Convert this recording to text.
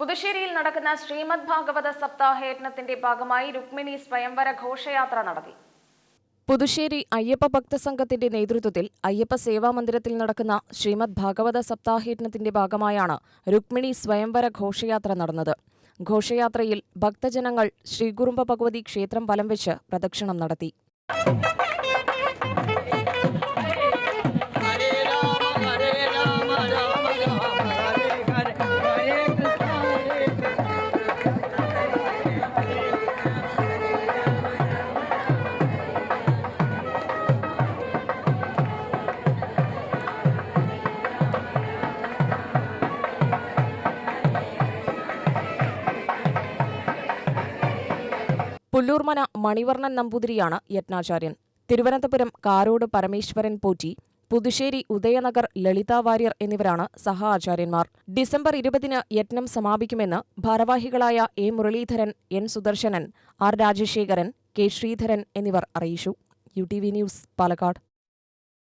പുതുശ്ശേരിയിൽ നടക്കുന്ന ശ്രീമദ് ഭാഗവത സപ്താഹയജ്ഞത്തിന്റെ ഭാഗമായി രുക്മിണി സ്വയംവര ഘോഷയാത്ര നടത്തി. പുതുശ്ശേരി അയ്യപ്പ ഭക്തസംഘത്തിന്റെ നേതൃത്വത്തിൽ അയ്യപ്പ സേവാ മന്ദിരത്തിൽ നടക്കുന്ന ശ്രീമദ് ഭാഗവത സപ്താഹയജ്ഞത്തിന്റെ ഭാഗമായാണ് രുക്മിണി സ്വയംവര ഘോഷയാത്ര നടന്നത്. ഘോഷയാത്രയിൽ ഭക്തജനങ്ങൾ ശ്രീകുറുമ്പ ഭഗവതി ക്ഷേത്രം വലം വെച്ച് പ്രദക്ഷിണം നടത്തി. പുല്ലൂർമന മണിവർണൻ നമ്പൂതിരിയാണ് യജ്ഞാചാര്യൻ തിരുവനന്തപുരം കാരോട് പരമേശ്വരൻ പോറ്റി പുതുശ്ശേരി ഉദയനഗർ ലളിതാ വാര്യർ എന്നിവരാണ് സഹ ആചാര്യന്മാർ ഡിസംബർ ഇരുപതിന് യജ്ഞം സമാപിക്കുമെന്ന് ഭാരവാഹികളായ A Muraleedharan N Sudarshanan R Rajasekharan K Sreedharan എന്നിവർ അറിയിച്ചു. U T V News Palakkad.